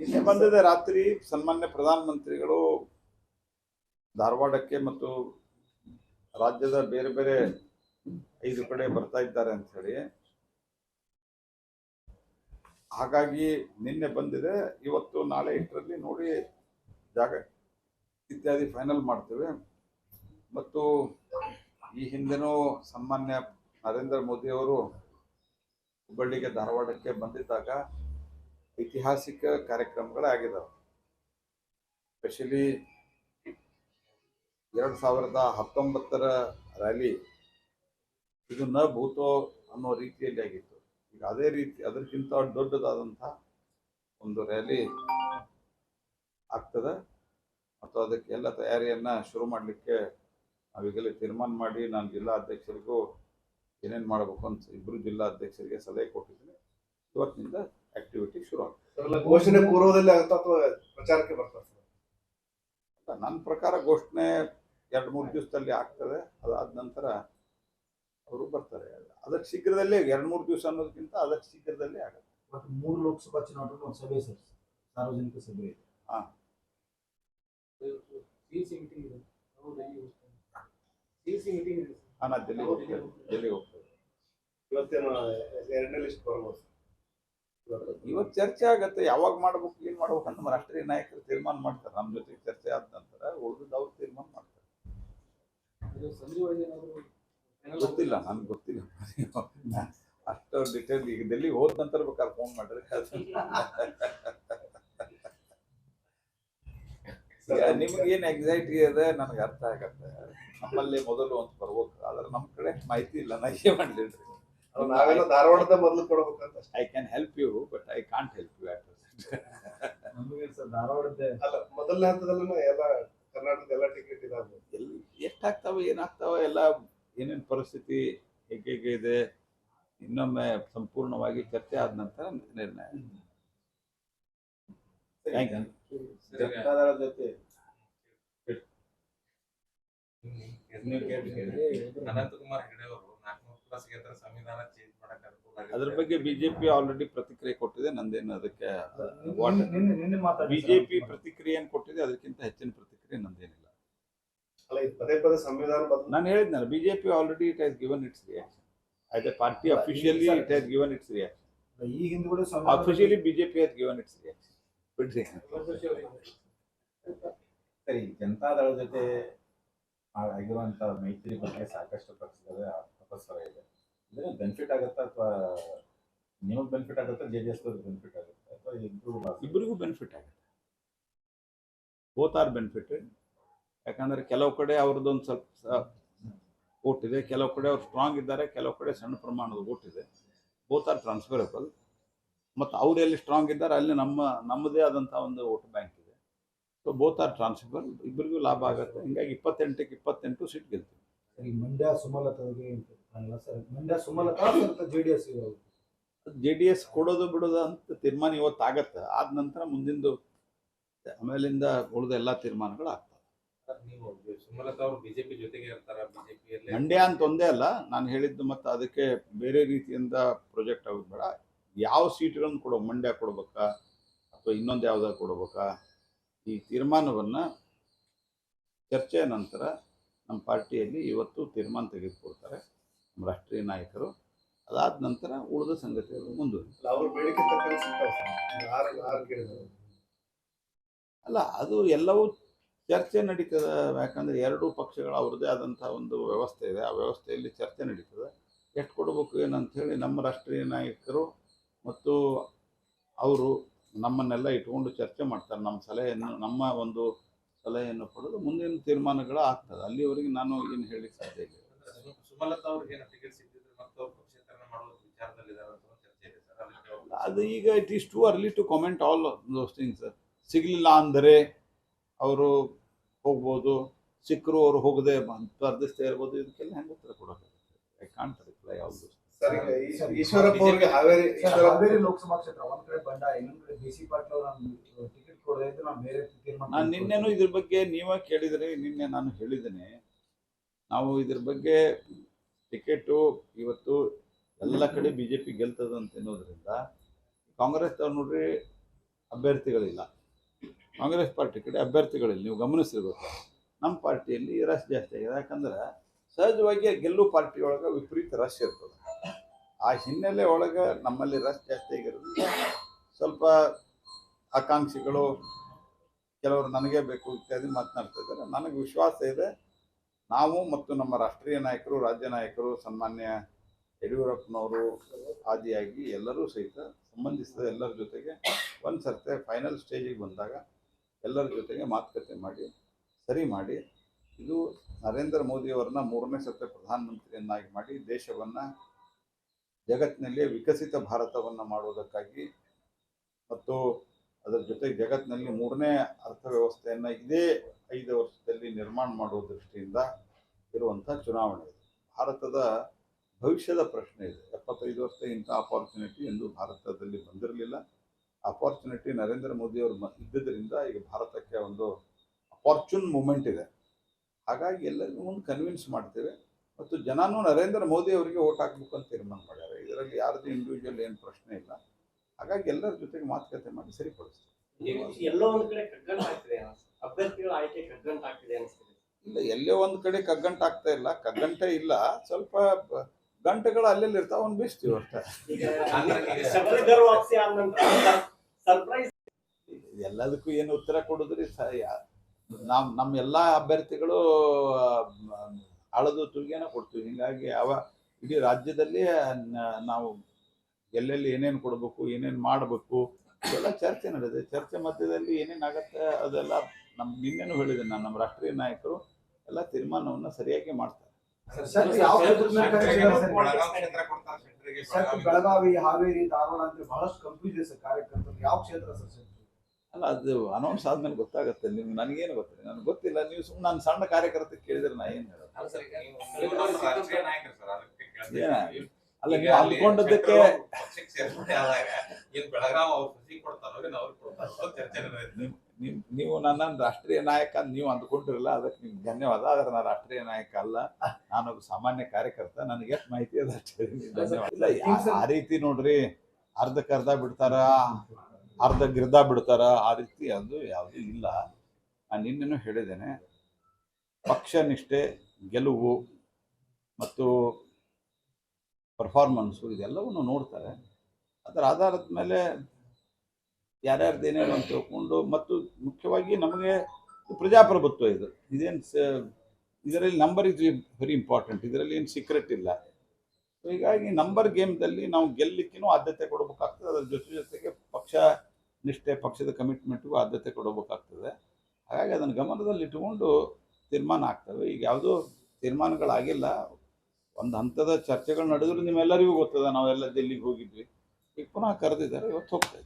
ನಿನ್ನೆ ಬಂದಿದೆ ರಾತ್ರಿ ಸನ್ಮಾನ್ಯ ಪ್ರಧಾನಮಂತ್ರಿಗಳು ಧಾರವಾಡಕ್ಕೆ ಮತ್ತು ರಾಜ್ಯದ ಬೇರೆ ಬೇರೆ ಐದು ಕಡೆ ಬರ್ತಾ ಇದ್ದಾರೆ ಅಂತ ಹೇಳಿ. ಹಾಗಾಗಿ ನಿನ್ನೆ ಬಂದಿದೆ. ಇವತ್ತು ನಾಳೆ ಇಷ್ಟರಲ್ಲಿ ನೋಡಿ ಜಾಗ ಇತ್ಯಾದಿ ಫೈನಲ್ ಮಾಡ್ತೇವೆ. ಮತ್ತು ಈ ಹಿಂದೆನೂ ಸನ್ಮಾನ್ಯ ನರೇಂದ್ರ ಮೋದಿಯವರು ಹುಬ್ಬಳ್ಳಿಗೆ ಧಾರವಾಡಕ್ಕೆ ಬಂದಿದ್ದಾಗ ಐತಿಹಾಸಿಕ ಕಾರ್ಯಕ್ರಮಗಳು ಆಗಿದ್ದಾವೆ ಸ್ಪೆಷಲಿ ಎರಡು ಸಾವಿರದ ಹತ್ತೊಂಬತ್ತರ ರ್ಯಾಲಿ ಇದು ನ ಭೂತೋ ಅನ್ನೋ ರೀತಿಯಲ್ಲಿ ಆಗಿತ್ತು. ಈಗ ಅದೇ ರೀತಿ ಅದಕ್ಕಿಂತ ದೊಡ್ಡದಾದಂಥ ಒಂದು ರ್ಯಾಲಿ ಆಗ್ತದೆ. ಮತ್ತು ಅದಕ್ಕೆ ಎಲ್ಲ ತಯಾರಿಯನ್ನ ಶುರು ಮಾಡಲಿಕ್ಕೆ ನಾವೀಗಲೇ ತೀರ್ಮಾನ ಮಾಡಿ ನಾನು ಜಿಲ್ಲಾ ಅಧ್ಯಕ್ಷರಿಗೂ ಏನೇನು ಮಾಡಬೇಕು ಅಂತ ಇಬ್ಬರು ಜಿಲ್ಲಾ ಅಧ್ಯಕ್ಷರಿಗೆ ಸಲಹೆ ಕೊಟ್ಟಿದ್ದೀನಿ. ಇವತ್ತಿನಿಂದ ಆಕ್ಟಿವಿಟಿ ಶುರು ಆಗ್ತದೆ. ಘೋಷಣೆ ಪೂರ್ವದಲ್ಲಿ ಆಗುತ್ತಾ ಅಥವಾ ಪ್ರಚಾರಕ್ಕೆ ಬರ್ತಾರೆ ಸರ್ ನನ್ನ ಪ್ರಕಾರ ಘೋಷಣೆ ಎರಡು ಮೂರು ದಿವಸದಲ್ಲಿ ಆಗ್ತದೆ. ಅದಾದ ನಂತರ ಅವರು ಬರ್ತಾರೆ. ಅದಕ್ಕೆ ಶೀಘ್ರದಲ್ಲೇ ಎರಡು ಮೂರು ದಿವಸ ಅನ್ನೋದಕ್ಕಿಂತ ಅದಕ್ಕೆ ಶೀಘ್ರದಲ್ಲೇ ಆಗುತ್ತೆ. ಮತ್ತು ಮೂರು ಲೋಕಸಭಾ ಚುನಾವಣೆ ಒಂದು ಸಭೆ ಸರ್ ಸಾರ್ವಜನಿಕ ಸಭೆ. ಇದೆ ಹಾಂ ಮೀಟಿಂಗ್ ಇದೆ. ನಾವು ಡೆಲ್ಲಿ ಹೋಗ್ತೇವೆ ಸಿಸಿ ಮೀಟಿಂಗ್ ಇದೆ ನಾನು ಡೆಲ್ಲಿ ಹೋಗ್ತೇನೆ. ಡೆಲ್ಲಿ ಹೋಗ್ತೇವೆ ಇವತ್ತೇನು ಎರಡನೇ ಲಿಸ್ಟ್ ಬರ್ಬೋದು ಇವತ್ತು ಚರ್ಚೆ ಆಗತ್ತೆ ಯಾವಾಗ ಮಾಡ್ಬೇಕು ಏನ್ ಮಾಡ್ಬೇಕು ಅಂತ ನಮ್ಮ ರಾಷ್ಟ್ರೀಯ ನಾಯಕರು ತೀರ್ಮಾನ ಮಾಡ್ತಾರೆ. ನಮ್ಮ ಜೊತೆ ಚರ್ಚೆ ಆದ ನಂತರ ಉಳಿದ ಅವ್ರು ತೀರ್ಮಾನ ಮಾಡ್ತಾರೆ. ಗೊತ್ತಿಲ್ಲ ನನ್ಗೆ ಗೊತ್ತಿಲ್ಲ. ಅಷ್ಟು ಡಿಟೇಲ್ ಈಗ ಡೆಲ್ಲಿ ಹೋದ ನಂತರ ಬೇಕಾದ್ರೆ ಫೋನ್ ಮಾಡ್ರಿ. ನಿಮ್ಗೆ ಏನು ಎಕ್ಸೈಟಿ ಇದೆ ನನಗೆ ಅರ್ಥ ಆಗತ್ತೆ. ನಮ್ಮಲ್ಲಿ ಮೊದಲು ಅಂತ ಬರ್ಬೇಕು. ಆದ್ರೆ ನಮ್ಮ ಕಡೆ ಮಾಹಿತಿ ಇಲ್ಲ ನಾ ಏನ್ ಮಾಡಲಿಲ್ಲ ನಾವೆಲ್ಲ ಧಾರವಾಡದ ಮೊದಲು ಕೊಡ್ಬೇಕಂತ. I can help you but I can't help you at ನಮಗೆ ಸರ್ ಧಾರವಾಡದ ಅಲ್ಲ ಮೊದಲನೇ ಹಂತದಲ್ಲೂ ಎಲ್ಲ ಕರ್ನಾಟಕದ ಎಲ್ಲ ಟಿಕೆಟ್ ಇದಾಗ್ಬೋದು ಎಲ್ಲಿ ಎಷ್ಟಾಗ್ತಾವೆ ಏನಾಗ್ತಾವೆ ಎಲ್ಲ ಏನೇನು ಪರಿಸ್ಥಿತಿ ಹೇಗೆ ಹೇಗೆ ಇದೆ ಇನ್ನೊಮ್ಮೆ ಸಂಪೂರ್ಣವಾಗಿ ಚರ್ಚೆ ಆದ ನಂತರ ನಿರ್ಣಯ. ಜನತಾದಳ ಜೊತೆ. ಅನಂತಕುಮಾರ್ ಹೆಗಡೆ ಅವರು ಸಂವಿಧಾನ ಚೇಂಜ್ ಮಾಡಕ್ ಅನುಕೂಲ. ಅದ್ರ ಬಗ್ಗೆ ಬಿಜೆಪಿ ಆಲ್ರೆಡಿ ಪ್ರತಿಕ್ರಿಯೆ ಕೊಟ್ಟಿದೆ ನಂದೇನು ಅದಕ್ಕೆ ಬಿಜೆಪಿ ಪ್ರತಿಕ್ರಿಯೆ ಏನ್ ಕೊಟ್ಟಿದೆ ಅದಕ್ಕಿಂತ ಹೆಚ್ಚಿನ ಪ್ರತಿಕ್ರಿಯೆ ನಂದೇನಿಲ್ಲ. ಅಲ್ಲ ಇದು ಪದೇ ಪದೇ ಸಂವಿಧಾನ ಬದಲು ನಾನು ಹೇಳಿದ್ನಲ್ಲ BJP already it has given its reaction as a party officially it has given its reaction ಈ officially BJP has given its reaction ಬಿಡ್ರಿ. ಸರಿ ಜನತಾದಳ ಜೊತೆ ಆಗಿರುವಂತ ಮೈತ್ರಿ ಬಗ್ಗೆ ಸಾಕಷ್ಟು ಪಕ್ಷದ ಇದೆ. ಬೆನಿಫಿಟ್ ಆಗುತ್ತಾ ಅಥವಾ ನಿಮಗೆ ಬೆನಿಫಿಟ್ ಆಗುತ್ತಾ ಜೆ ಡಿ ಎಸ್ ಬೆನಿಫಿಟ್ ಆಗುತ್ತೆ ಅಥವಾ ಇಬ್ರು ಇಬ್ಬರಿಗೂ ಬೆನಿಫಿಟ್ ಆಗುತ್ತೆ. ಬೋತ್ ಆರ್ ಬೆನಿಫಿಟೆಡ್ ಯಾಕಂದ್ರೆ ಕೆಲವು ಕಡೆ ಅವ್ರದ್ದೊಂದು ಸ್ವಲ್ಪ ಓಟ್ ಇದೆ ಕೆಲವು ಕಡೆ ಅವ್ರು ಸ್ಟ್ರಾಂಗ್ ಇದ್ದಾರೆ ಕೆಲವು ಕಡೆ ಸಣ್ಣ ಪ್ರಮಾಣದ ಓಟ್ ಇದೆ. ಬೋತ್ ಆರ್ ಟ್ರಾನ್ಸ್ಫರಬಲ್ ಮತ್ತು ಅವ್ರು ಎಲ್ಲಿ ಸ್ಟ್ರಾಂಗ್ ಇದ್ದಾರೆ ಅಲ್ಲಿ ನಮ್ಮ ನಮ್ಮದೇ ಆದಂಥ ಒಂದು ವೋಟ್ ಬ್ಯಾಂಕ್ ಇದೆ. ಸೊ ಬೋತ್ ಆರ್ ಟ್ರಾನ್ಸ್ಫರಬಲ್ ಇಬ್ಬರಿಗೂ ಲಾಭ ಆಗುತ್ತೆ. ಹಿಂಗಾಗಿ ಇಪ್ಪತ್ತೆಂಟಕ್ಕೆ ಇಪ್ಪತ್ತೆಂಟು ಸೀಟ್ ಗೆಲ್ತೀವಿ. ಸರಿ ಮಂಡ್ಯ ಸುಮಲತಾಗೆ ಅಲ್ಲ sir Mandya Sumalatha J D S J D S ಕೊಡೋದು ಬಿಡೋದು ಅಂತ ತೀರ್ಮಾನ ಇವತ್ತು ಆಗತ್ತೆ ಆದ ನಂತರ ಮುಂದಿಂದು ಆಮೇಲಿಂದ ಉಳಿದ ಎಲ್ಲ ತೀರ್ಮಾನಗಳು ಆಗ್ತವೆ. ನೀವು ಸುಮಲತಾ ಅವರು ಬಿಜೆಪಿ ಜೊತೆಗೆ ಇರ್ತಾರ? ಬಿಜೆಪಿಯಲ್ಲಿ ಮಂಡ್ಯ ಅಂತ ಒಂದೇ ಅಲ್ಲ ನಾನು ಹೇಳಿದ್ದು ಮತ್ತೆ ಅದಕ್ಕೆ ಬೇರೆ ರೀತಿಯಿಂದ ಪ್ರೊಜೆಕ್ಟ್ ಆಗೋದು ಬೇಡ. ಯಾವ ಸೀಟ್ಗಳನ್ನು ಕೊಡೋ ಮಂಡ್ಯ ಕೊಡ್ಬೇಕಾ? ಅಥವಾ ಇನ್ನೊಂದು ಯಾವ್ದಾದ್ರು ಕೊಡ್ಬೇಕಾ? ಈ ತೀರ್ಮಾನವನ್ನು ಚರ್ಚೆಯ ನಂತರ ನಮ್ಮ ಪಾರ್ಟಿಯಲ್ಲಿ ಇವತ್ತು ತೀರ್ಮಾನ ತೆಗೆದುಕೊಳ್ತಾರೆ ರಾಷ್ಟ್ರೀಯ ನಾಯಕರು ಅದಾದ ನಂತರ ಉಳಿದ ಸಂಗತಿಗಳು ಮುಂದುವರಿ ಅವ್ರ ಬೇಡಿಕೆ ತಕ್ಕಂತೆ ಸಿಗ್ತಾವೆ ಆರು ಆರು ಕೇಳಿದ್ರು? ಅಲ್ಲ ಅದು ಎಲ್ಲವೂ ಚರ್ಚೆ ನಡೀತದೆ. ಯಾಕಂದ್ರೆ ಎರಡೂ ಪಕ್ಷಗಳ ಅವ್ರದ್ದೇ ಆದಂಥ ಒಂದು ವ್ಯವಸ್ಥೆ ಇದೆ. ಆ ವ್ಯವಸ್ಥೆಯಲ್ಲಿ ಚರ್ಚೆ ನಡೀತದೆ. ಎಷ್ಟು ಕೊಡಬೇಕು ಏನಂತ ಹೇಳಿ ನಮ್ಮ ರಾಷ್ಟ್ರೀಯ ನಾಯಕರು ಮತ್ತು ಅವರು ನಮ್ಮನ್ನೆಲ್ಲ ಇಟ್ಕೊಂಡು ಚರ್ಚೆ ಮಾಡ್ತಾರೆ. ನಮ್ಮ ಸಲಹೆಯನ್ನು ನಮ್ಮ ಒಂದು ಸಲಹೆಯನ್ನು ಪಡೆದು ಮುಂದಿನ ತೀರ್ಮಾನಗಳು ಆಗ್ತದೆ. ಅಲ್ಲಿವರೆಗೆ ನಾನು ಏನು ಹೇಳಿ ಸಾಧ್ಯ ಇಲ್ಲ. ಸುಮಲತಾ ಅವ್ರಿಗೆ ಏನು ಟಿಕೆಟ್ ಸಿಕ್ಕಿದ್ರೆ ಮತ್ತೆ ಅವ್ರು ಪಕ್ಷೇತರಣ ಮಾಡೋ ವಿಚಾರದಲ್ಲಿದ್ದಾರೆ ಅಂತ ಒಂದು ಚರ್ಚೆ ಇದೆ ಸರ್ ಅದಕ್ಕೆ ಅವ್ರು- ಅದು ಈಗ it is too early to comment all those things ಸಿಗಲಿಲ್ಲ ಅಂದರೆ ಅವರು ಹೋಗ್ಬೋದು ಸಿಕ್ಕರು ಅವರು ಹೋಗದೆ ಸ್ಪರ್ಧಿಸ್ತಾ ಇರ್ಬೋದು ಇದಕ್ಕೆಲ್ಲ ಹೆಂಗೆ ಉತ್ತರ ಕೊಡೋಕ್ಕಾಗುತ್ತೆ I can't reply all those sir ಈಗ ಈಶ್ವರಪ್ಪ ಅವ್ರಿಗೆ ಹಾವೇರಿ ಸರ್, ಈಶ್ವರಪ್ಪ ಹಾವೇರಿ ಲೋಕಸಭಾ ಕ್ಷೇತ್ರ ಒಂದ್ ಕಡೆ ಬಂಡ ಇನ್ನೊಂದ್ ಕಡೆ ಪಾಟೀಲ್ ನಾನು ಟಿಕೆಟ್ ಕೊಡದೇ ಇದ್ರೆ ನಾನು ಬೇರೆ ತೀರ್ಮಾನ ನಾನು ನಿನ್ನೆನೂ ಇದ್ರ ಬಗ್ಗೆ ನೀವೇ ಕೇಳಿದರೆ ನಿನ್ನೆ ನಾನು ಹೇಳಿದ್ದೇನೆ. ನಾವು ಇದ್ರ ಬಗ್ಗೆ ಟಿಕೆಟು ಇವತ್ತು ಎಲ್ಲ ಕಡೆ ಬಿಜೆಪಿ ಜೆ ಪಿ ಗೆಲ್ತದ ಅಂತ ಅನ್ನೋದ್ರಿಂದ ಕಾಂಗ್ರೆಸ್ ನೋಡ್ರಿ ಅಭ್ಯರ್ಥಿಗಳಿಲ್ಲ. ಕಾಂಗ್ರೆಸ್ ಪಾರ್ಟಿ ಕಡೆ ಅಭ್ಯರ್ಥಿಗಳಿಲ್ಲ ನೀವು ಗಮನಿಸಿರ್ಬೇಕು ನಮ್ಮ ಪಾರ್ಟಿಯಲ್ಲಿ ರಶ್ ಜಾಸ್ತಿ ಆಗಿದೆ. ಯಾಕಂದ್ರೆ ಸಹಜವಾಗಿ ಗೆಲ್ಲು ಪಾರ್ಟಿ ಒಳಗೆ ವಿಪರೀತ ರಶ್ ಇರ್ತದೆ. ಆ ಹಿನ್ನೆಲೆ ಒಳಗೆ ನಮ್ಮಲ್ಲಿ ರಶ್ ಜಾಸ್ತಿ ಆಗಿರೋದ್ರಿಂದ ಸ್ವಲ್ಪ ಆಕಾಂಕ್ಷಿಗಳು ಕೆಲವರು ನನಗೇ ಬೇಕು ಇತ್ಯಾದಿ ಮಾತನಾಡ್ತಾ ಇದ್ದಾರೆ. ನನಗೆ ವಿಶ್ವಾಸ ಇದೆ. ನಾವು ಮತ್ತು ನಮ್ಮ ರಾಷ್ಟ್ರೀಯ ನಾಯಕರು, ರಾಜ್ಯ ನಾಯಕರು, ಸನ್ಮಾನ್ಯ ಯಡಿಯೂರಪ್ಪನವರು ಆದಿಯಾಗಿ ಎಲ್ಲರೂ ಸಹಿತ ಸಂಬಂಧಿಸಿದ ಎಲ್ಲರ ಜೊತೆಗೆ ಒಂದು ಸರ್ತೆ ಫೈನಲ್ ಸ್ಟೇಜಿಗೆ ಬಂದಾಗ ಎಲ್ಲರ ಜೊತೆಗೆ ಮಾತುಕತೆ ಮಾಡಿ, ಸರಿ ಮಾಡಿ, ಇದು ನರೇಂದ್ರ ಮೋದಿಯವರನ್ನ ಮೂರನೇ ಸರ್ತೆ ಪ್ರಧಾನಮಂತ್ರಿಯನ್ನಾಗಿ ಮಾಡಿ ದೇಶವನ್ನು ಜಗತ್ತಿನಲ್ಲಿ ವಿಕಸಿತ ಭಾರತವನ್ನು ಮಾಡುವುದಕ್ಕಾಗಿ ಮತ್ತು ಅದರ ಜೊತೆಗೆ ಜಗತ್ತಿನಲ್ಲಿ ಮೂರನೇ ಅರ್ಥವ್ಯವಸ್ಥೆಯನ್ನು ಇದೇ ಐದು ವರ್ಷದಲ್ಲಿ ನಿರ್ಮಾಣ ಮಾಡುವ ದೃಷ್ಟಿಯಿಂದ ಇರುವಂಥ ಚುನಾವಣೆ ಭಾರತದ ಭವಿಷ್ಯದ ಪ್ರಶ್ನೆ ಇದೆ. ಎಪ್ಪತ್ತೈದು ವರ್ಷ ಇಂಥ ಅಪಾರ್ಚುನಿಟಿ ಎಂದು ಭಾರತದಲ್ಲಿ ಬಂದಿರಲಿಲ್ಲ. ಅಪಾರ್ಚುನಿಟಿ ನರೇಂದ್ರ ಮೋದಿಯವರು ಇದ್ದಿದ್ದರಿಂದ ಈಗ ಭಾರತಕ್ಕೆ ಒಂದು ಅಪಾರ್ಚುನ್ ಮೂಮೆಂಟ್ ಇದೆ. ಹಾಗಾಗಿ ಎಲ್ಲರಿಗೂ ಮುಂದೆ ಕನ್ವಿನ್ಸ್ ಮಾಡ್ತೇವೆ. ಮತ್ತು ಜನನೂ ನರೇಂದ್ರ ಮೋದಿ ಅವರಿಗೆ ಓಟ್ ಹಾಕ್ಬೇಕು ಅಂತ ತೀರ್ಮಾನ ಮಾಡ್ಯಾರ. ಇದರಲ್ಲಿ ಯಾರ್ದು ಇಂಡಿವಿಜುವಲ್ ಏನು ಪ್ರಶ್ನೆ ಇಲ್ಲ. ಹಾಗಾಗಿ ಎಲ್ಲರ ಜೊತೆಗೆ ಮಾತುಕತೆ ಮಾಡಿ ಸರಿಪಡಿಸ್ತೀವಿ. ಎಲ್ಲೋ ಒಂದ್ ಕಡೆ ಕಗ್ಗಂಟಾಗ್ತಿದೆ ಅಭ್ಯರ್ಥಿಗಳ ಆಯ್ಕೆ ಕಗ್ಗಂಟಾಗ್ತಿದೆ ಅನಿಸ್ತಿದೆ. ಇಲ್ಲ ಎಲ್ಲೇ ಒಂದು ಕಡೆ ಕಗ್ಗಂಟ ಆಗ್ತಾ ಇಲ್ಲ. ಕಗ್ಗಂಟೇ ಇಲ್ಲ. ಸ್ವಲ್ಪ ಗಂಟೆಗಳು ಅಲ್ಲೆಲ್ಲಿ ಇರ್ತಾವ ಅವ್ನು ಬೀಸ್ತೀವಿ ಅಷ್ಟೇ. ಎಲ್ಲದಕ್ಕೂ ಏನು ಉತ್ತರ ಕೊಡುದ್ರಿ? ಸ- ನಮ್ ನಾವ್ ನಮ್ಮ ಎಲ್ಲ ಅಭ್ಯರ್ಥಿಗಳು ಅಳದು ತುಗಿಯನ್ನ ಕೊಡ್ತೀವಿ. ಹಿಂಗಾಗಿ ಅವ ಇಡೀ ರಾಜ್ಯದಲ್ಲಿ ನಾವು ಎಲ್ಲೆಲ್ಲಿ ಏನೇನು ಕೊಡಬೇಕು ಏನೇನು ಮಾಡಬೇಕು ಎಲ್ಲ ಚರ್ಚೆ ನಡೆದಿದೆ. ಚರ್ಚೆ ಮಧ್ಯದಲ್ಲಿ ಏನೇನು ಆಗತ್ತೆ ಅದೆಲ್ಲ ನಮ್ ನಿನ್ನೆನೂ ಹೇಳಿದೆ ನಾನು ನಮ್ಮ ರಾಷ್ಟ್ರೀಯ ನಾಯಕರು ಎಲ್ಲ ತೀರ್ಮಾನವನ್ನು ಸರಿಯಾಗಿ ಮಾಡ್ತಾರೆ. ಸರ್ ಯಾವ? ಬೆಳಗಾವಿ ಹಾವೇರಿ ಧಾರವಾಡ ಅಂತ ಬಹಳಷ್ಟು ಕನ್ಫ್ಯೂಸ್ ಇದೆ ಸರ್ ಕಾರ್ಯಕರ್ತರು. ಯಾವ ಕ್ಷೇತ್ರ ಸರ್ ಸರ್? ಅಲ್ಲ ಅದು ಅನೌನ್ಸ್ ಆದ್ಮೇಲೆ ಗೊತ್ತಾಗುತ್ತೆ. ನಿಮ್ಗೆ ನನಗೇನು ಗೊತ್ತಿಲ್ಲ. ನನಗೆ ಗೊತ್ತಿಲ್ಲ. ನೀವು ಸುಮ್ಮನೆ ನಾನು ಸಣ್ಣ ಕಾರ್ಯಕರ್ತ ಕೇಳಿದ್ರೆ ನಾ ಏನು ಹೇಳೋದು? ಅಲ್ಲ ಸರ್, ನೀವು ನೀವು ನಾಯಕರು ಸರ್ ಅದಕ್ಕೆ ಕೇಳ್ತಾ ಅಲ್ಲ ಈಗ ನೀವು ಅಲ್ಲಿ ಅಂದ್ಕೊಂಡದ್ದಕ್ಕೆ ಬೆಳಗಾವ್ ಅವ್ರು ಖುಷಿ ಕೊಡ್ತಾರೋ ಏನ್ ಅವ್ರು ಕೊಡ್ತಾರೋ ಅಂತ ಚರ್ಚೆ. ನೀವು ನೀವು ನೀವು ನನ್ನ ರಾಷ್ಟ್ರೀಯ ನಾಯಕ ಅಂತ ನೀವು ಅಂದ್ಕೊಂಡಿರಲ್ಲ ಅದಕ್ಕೆ ನಿಮ್ಗೆ ಧನ್ಯವಾದ. ಆದರೆ ನಾನು ರಾಷ್ಟ್ರೀಯ ನಾಯಕ ಅಲ್ಲ. ನಾನೊಬ್ಬ ಸಾಮಾನ್ಯ ಕಾರ್ಯಕರ್ತ. ನನಗೆ ಎಷ್ಟು ಮಾಹಿತಿ ಅದ ಅಷ್ಟೇ. ಧನ್ಯವಾದ. ಇಲ್ಲ ಆ ರೀತಿ ನೋಡ್ರಿ ಅರ್ಧಕ್ಕೆ ಅರ್ಧ ಬಿಡ್ತಾರ ಅರ್ಧ ಗಿರ್ದ ಬಿಡ್ತಾರ ಆ ರೀತಿ ಅದು ಯಾವುದೂ ಇಲ್ಲ. ನಾನು ನಿನ್ನೆನೂ ಹೇಳಿದ್ದೇನೆ. ಪಕ್ಷ ನಿಷ್ಠೆ ಗೆಲುವು ಮತ್ತು ಪರ್ಫಾರ್ಮೆನ್ಸು ಇದೆಲ್ಲವನ್ನು ನೋಡ್ತಾರೆ. ಅದರ ಆಧಾರದ ಮೇಲೆ ಯಾರ್ಯಾರ್ದು ಏನೇನು ಅಂತ ತಿಳ್ಕೊಂಡು ಮತ್ತು ಮುಖ್ಯವಾಗಿ ನಮಗೆ ಪ್ರಜಾಪ್ರಭುತ್ವ ಇದು. ಇದೇನು ಸ, ಇದರಲ್ಲಿ ನಂಬರ್ ಇಸ್ ವೆರಿ ಇಂಪಾರ್ಟೆಂಟ್ ಇದರಲ್ಲಿ ಏನು ಸೀಕ್ರೆಟ್ ಇಲ್ಲ. ಸೊ ಹೀಗಾಗಿ ನಂಬರ್ ಗೇಮ್ದಲ್ಲಿ ನಾವು ಗೆಲ್ಲಲಿಕ್ಕೂ ಆದ್ಯತೆ ಕೊಡಬೇಕಾಗ್ತದೆ. ಅದರ ಜೊತೆ ಜೊತೆಗೆ ಪಕ್ಷ ನಿಷ್ಠೆ, ಪಕ್ಷದ ಕಮಿಟ್ಮೆಂಟ್ಗೂ ಆದ್ಯತೆ ಕೊಡಬೇಕಾಗ್ತದೆ. ಹಾಗಾಗಿ ಅದನ್ನು ಗಮನದಲ್ಲಿ ಇಟ್ಟುಕೊಂಡು ತೀರ್ಮಾನ ಆಗ್ತವೆ. ಈಗ ಯಾವುದೋ ತೀರ್ಮಾನಗಳಾಗಿಲ್ಲ. ಒಂದು ಹಂತದ ಚರ್ಚೆಗಳು ನಡೆದ್ರು ನಿಮ್ಮೆಲ್ಲರಿಗೂ ಗೊತ್ತದ. ನಾವೆಲ್ಲ ಡೆಲ್ಲಿಗೆ ಹೋಗಿದ್ವಿ. ಈಗ ಪುನಃ ಕರೆದಿದ್ದಾರೆ, ಇವತ್ತು ಹೋಗ್ತಾ